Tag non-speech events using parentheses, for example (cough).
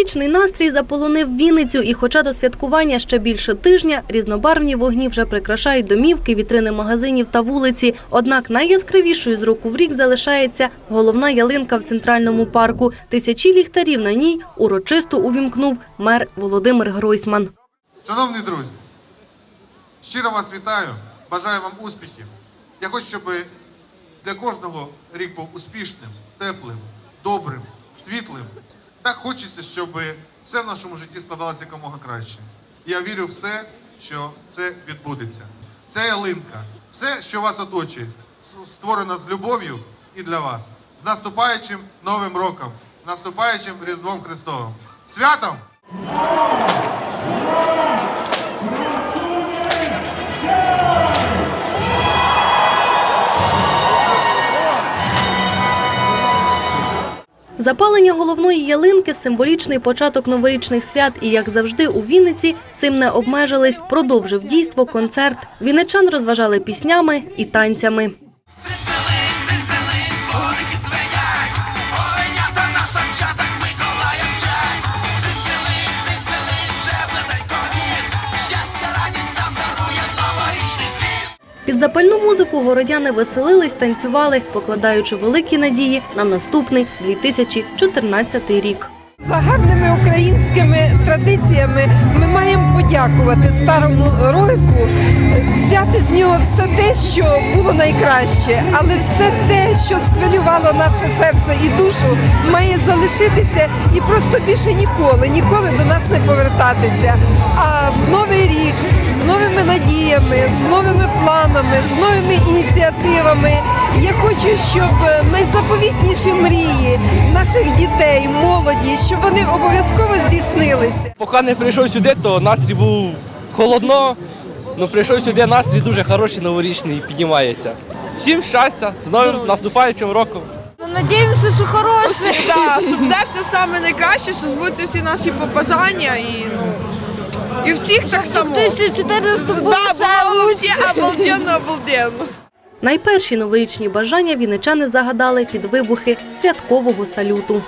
Новорічний настрій заполонив Вінницю, і хоча до святкування ще більше тижня, різнобарвні вогні вже прикрашають домівки, вітрини магазинів та вулиці. Однак найяскравішою з року в рік залишається головна ялинка в центральному парку. Тисячі ліхтарів на ній урочисто увімкнув мер Володимир Гройсман. Шановні друзі, щиро вас вітаю, бажаю вам успіхів. Я хочу, щоб для кожного рік був успішним, теплим, добрим, світлим. Так хочеться, щоб все в нашому житті складалося якомога краще. Я вірю в все, що це відбудеться. Це ялинка, все, що вас оточує, створено з любов'ю і для вас. З наступаючим Новим роком, з наступаючим Різдвом Христовим. Святом! Запалення головної ялинки символічний початок новорічних свят. І як завжди у Вінниці цим не обмежились. Продовжив дійство концерт. Вінничан розважали піснями і танцями. Запальну музику городяни веселились, танцювали, покладаючи великі надії на наступний 2014 рік. За гарними українськими традиціями ми маємо подякувати старому року, взяти з нього все те, що було найкраще, але все те, що схвилювало наше серце і душу, має залишитися і просто більше ніколи, ніколи до нас не повертатися. А в новий рік надіями, з новими планами, з новими ініціативами. Я хочу, щоб найзаповітніші мрії наших дітей, молоді, щоб вони обов'язково здійснилися. Поки не прийшов сюди, то настрій був холодно. Ну прийшов сюди, настрій дуже хороший, новорічний піднімається. Всім щастя, з новим наступаючим роком. Ну, надіємося, що хороше. Да, щоб (laughs) буде все саме найкраще, що збудуться всі наші побажання і ну і всіх так само. 2014 Да, було обалденно, обалденно. Найперші новорічні бажання вінничани загадали під вибухи святкового салюту.